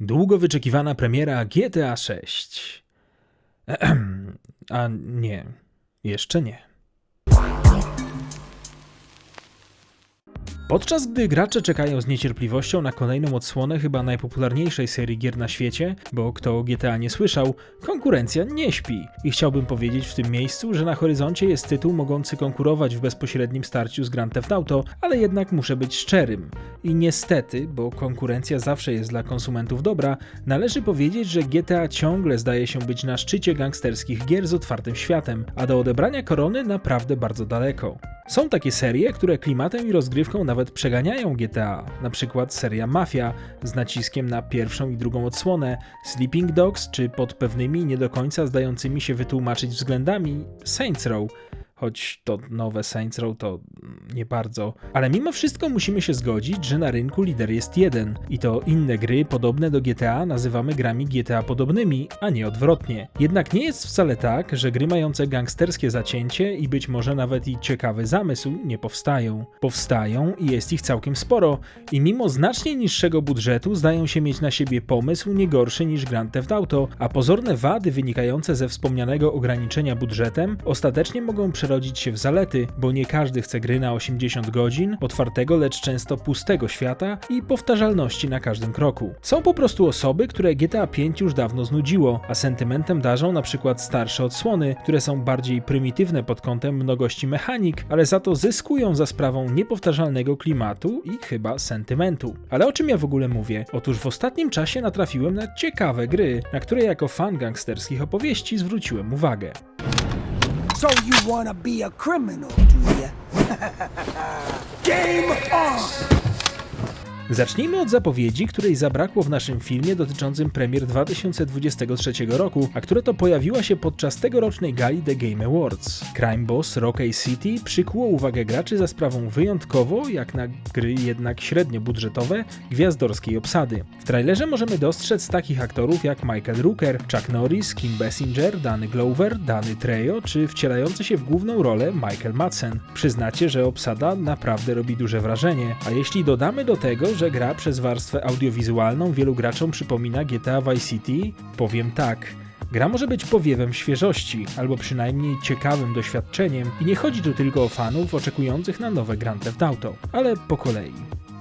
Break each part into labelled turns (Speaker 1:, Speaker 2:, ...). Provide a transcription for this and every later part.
Speaker 1: Długo wyczekiwana premiera GTA 6. Ehem. A nie, jeszcze nie. Podczas gdy gracze czekają z niecierpliwością na kolejną odsłonę chyba najpopularniejszej serii gier na świecie, bo kto o GTA nie słyszał, konkurencja nie śpi. I chciałbym powiedzieć w tym miejscu, że na horyzoncie jest tytuł mogący konkurować w bezpośrednim starciu z Grand Theft Auto, ale jednak muszę być szczerym. I niestety, bo konkurencja zawsze jest dla konsumentów dobra, należy powiedzieć, że GTA ciągle zdaje się być na szczycie gangsterskich gier z otwartym światem, a do odebrania korony naprawdę bardzo daleko. Są takie serie, które klimatem i rozgrywką nawet przeganiają GTA, na przykład seria Mafia z naciskiem na pierwszą i drugą odsłonę, Sleeping Dogs czy pod pewnymi nie do końca zdającymi się wytłumaczyć względami Saints Row, choć to nowe Saints Row to nie bardzo. Ale mimo wszystko musimy się zgodzić, że na rynku lider jest jeden i to inne gry podobne do GTA nazywamy grami GTA podobnymi, a nie odwrotnie. Jednak nie jest wcale tak, że gry mające gangsterskie zacięcie i być może nawet i ciekawy zamysł nie powstają. Powstają i jest ich całkiem sporo i mimo znacznie niższego budżetu zdają się mieć na siebie pomysł nie gorszy niż Grand Theft Auto, a pozorne wady wynikające ze wspomnianego ograniczenia budżetem ostatecznie mogą przerodzić się w zalety, bo nie każdy chce gry na 80 godzin, otwartego, lecz często pustego świata i powtarzalności na każdym kroku. Są po prostu osoby, które GTA 5 już dawno znudziło, a sentymentem darzą na przykład starsze odsłony, które są bardziej prymitywne pod kątem mnogości mechanik, ale za to zyskują za sprawą niepowtarzalnego klimatu i chyba sentymentu. Ale o czym ja w ogóle mówię? Otóż w ostatnim czasie natrafiłem na ciekawe gry, na które jako fan gangsterskich opowieści zwróciłem uwagę.
Speaker 2: So you wanna be a criminal, do ya? Game on!
Speaker 1: Zacznijmy od zapowiedzi, której zabrakło w naszym filmie dotyczącym premier 2023 roku, a która to pojawiła się podczas tegorocznej gali The Game Awards. Crime Boss Rockay City przykuło uwagę graczy za sprawą wyjątkowo, jak na gry jednak średnio budżetowe, gwiazdorskiej obsady. W trailerze możemy dostrzec takich aktorów jak Michael Rooker, Chuck Norris, Kim Basinger, Danny Glover, Danny Trejo czy wcielający się w główną rolę Michael Madsen. Przyznacie, że obsada naprawdę robi duże wrażenie, a jeśli dodamy do tego, że gra przez warstwę audiowizualną wielu graczom przypomina GTA Vice City, powiem tak. Gra może być powiewem świeżości, albo przynajmniej ciekawym doświadczeniem i nie chodzi tu tylko o fanów oczekujących na nowe Grand Theft Auto, ale po kolei.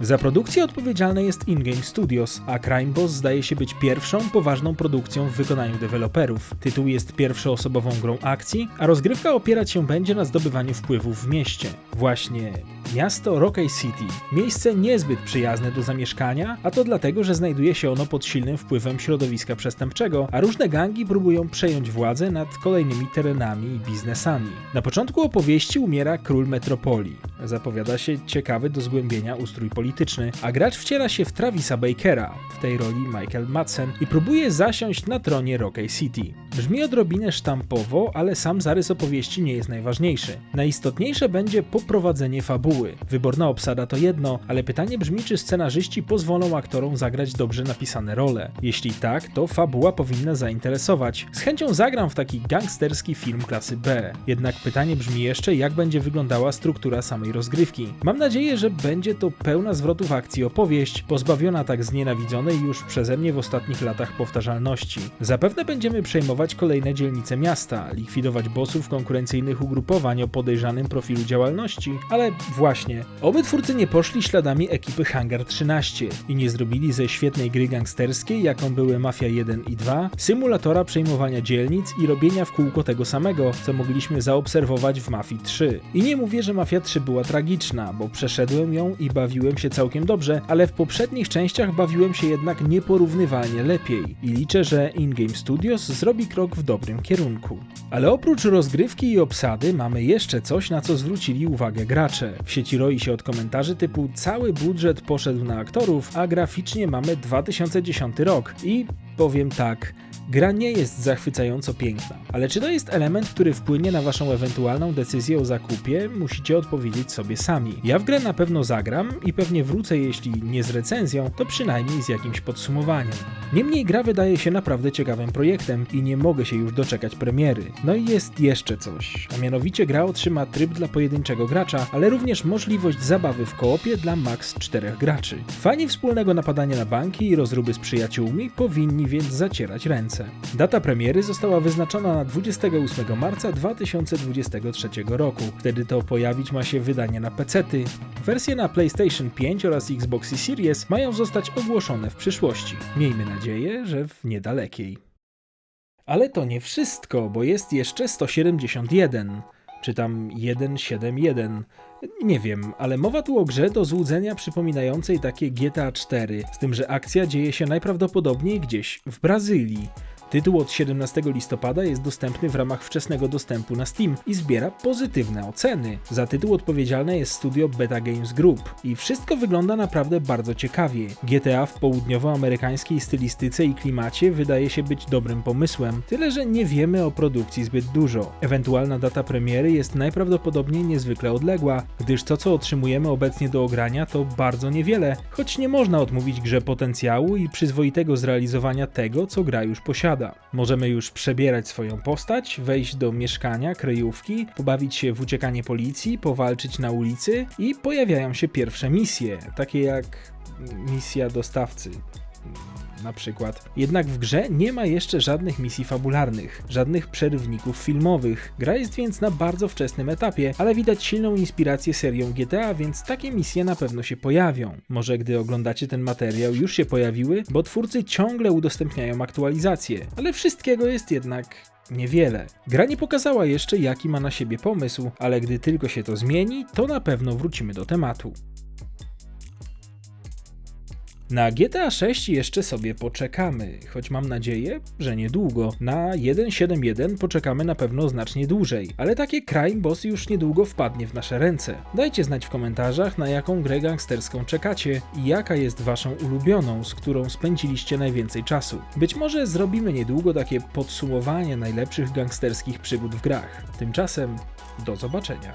Speaker 1: Za produkcję odpowiedzialne jest InGame Studios, a Crime Boss zdaje się być pierwszą poważną produkcją w wykonaniu deweloperów. Tytuł jest pierwszoosobową grą akcji, a rozgrywka opierać się będzie na zdobywaniu wpływów w mieście. Właśnie miasto Rockay City. Miejsce niezbyt przyjazne do zamieszkania, a to dlatego, że znajduje się ono pod silnym wpływem środowiska przestępczego, a różne gangi próbują przejąć władzę nad kolejnymi terenami i biznesami. Na początku opowieści umiera król metropolii. Zapowiada się ciekawy do zgłębienia ustrój polityczny, a gracz wciela się w Travisa Bakera, w tej roli Michael Madsen, i próbuje zasiąść na tronie Rockay City. Brzmi odrobinę sztampowo, ale sam zarys opowieści nie jest najważniejszy. Najistotniejsze będzie poprowadzenie fabuły. Wyborna obsada to jedno, ale pytanie brzmi, czy scenarzyści pozwolą aktorom zagrać dobrze napisane role. Jeśli tak, to fabuła powinna zainteresować. Z chęcią zagram w taki gangsterski film klasy B. Jednak pytanie brzmi jeszcze, jak będzie wyglądała struktura samej rozgrywki. Mam nadzieję, że będzie to pełna zwrotów akcji opowieść, pozbawiona tak znienawidzonej już przeze mnie w ostatnich latach powtarzalności. Zapewne będziemy przejmować kolejne dzielnice miasta, likwidować bossów konkurencyjnych ugrupowań o podejrzanym profilu działalności, ale właśnie, oby twórcy nie poszli śladami ekipy Hangar 13 i nie zrobili ze świetnej gry gangsterskiej, jaką były Mafia 1 i 2, symulatora przejmowania dzielnic i robienia w kółko tego samego, co mogliśmy zaobserwować w Mafii 3. I nie mówię, że Mafia 3 była tragiczna, bo przeszedłem ją i bawiłem się całkiem dobrze, ale w poprzednich częściach bawiłem się jednak nieporównywalnie lepiej i liczę, że InGame Studios zrobi krok w dobrym kierunku. Ale oprócz rozgrywki i obsady mamy jeszcze coś, na co zwrócili uwagę gracze. W sieci roi się od komentarzy typu cały budżet poszedł na aktorów, a graficznie mamy 2010 rok i powiem tak. Gra nie jest zachwycająco piękna, ale czy to jest element, który wpłynie na waszą ewentualną decyzję o zakupie, musicie odpowiedzieć sobie sami. Ja w grę na pewno zagram i pewnie wrócę, jeśli nie z recenzją, to przynajmniej z jakimś podsumowaniem. Niemniej gra wydaje się naprawdę ciekawym projektem i nie mogę się już doczekać premiery. No i jest jeszcze coś, a mianowicie gra otrzyma tryb dla pojedynczego gracza, ale również możliwość zabawy w koopie dla max 4 graczy. Fani wspólnego napadania na banki i rozruby z przyjaciółmi powinni więc zacierać ręce. Data premiery została wyznaczona na 28 marca 2023 roku. Wtedy to pojawić ma się wydanie na PC-ty. Wersje na PlayStation 5 oraz Xbox Series mają zostać ogłoszone w przyszłości. Miejmy nadzieję, że w niedalekiej. Ale to nie wszystko, bo jest jeszcze 171, czy tam 171. Nie wiem, ale mowa tu o grze do złudzenia przypominającej takie GTA 4, z tym, że akcja dzieje się najprawdopodobniej gdzieś w Brazylii. Tytuł od 17 listopada jest dostępny w ramach wczesnego dostępu na Steam i zbiera pozytywne oceny. Za tytuł odpowiedzialne jest studio Beta Games Group i wszystko wygląda naprawdę bardzo ciekawie. GTA w południowoamerykańskiej stylistyce i klimacie wydaje się być dobrym pomysłem, tyle że nie wiemy o produkcji zbyt dużo. Ewentualna data premiery jest najprawdopodobniej niezwykle odległa, gdyż to co otrzymujemy obecnie do ogrania to bardzo niewiele, choć nie można odmówić grze potencjału i przyzwoitego zrealizowania tego, co gra już posiada. Możemy już przebierać swoją postać, wejść do mieszkania, kryjówki, pobawić się w uciekanie policji, powalczyć na ulicy i pojawiają się pierwsze misje, takie jak misja dostawcy. Na przykład. Jednak w grze nie ma jeszcze żadnych misji fabularnych, żadnych przerywników filmowych. Gra jest więc na bardzo wczesnym etapie, ale widać silną inspirację serią GTA, więc takie misje na pewno się pojawią. Może gdy oglądacie ten materiał już się pojawiły, bo twórcy ciągle udostępniają aktualizacje, ale wszystkiego jest jednak niewiele. Gra nie pokazała jeszcze, jaki ma na siebie pomysł, ale gdy tylko się to zmieni, to na pewno wrócimy do tematu. Na GTA 6 jeszcze sobie poczekamy, choć mam nadzieję, że niedługo. Na 1.7.1 poczekamy na pewno znacznie dłużej, ale takie Crime Boss już niedługo wpadnie w nasze ręce. Dajcie znać w komentarzach, na jaką grę gangsterską czekacie i jaka jest waszą ulubioną, z którą spędziliście najwięcej czasu. Być może zrobimy niedługo takie podsumowanie najlepszych gangsterskich przygód w grach. Tymczasem do zobaczenia.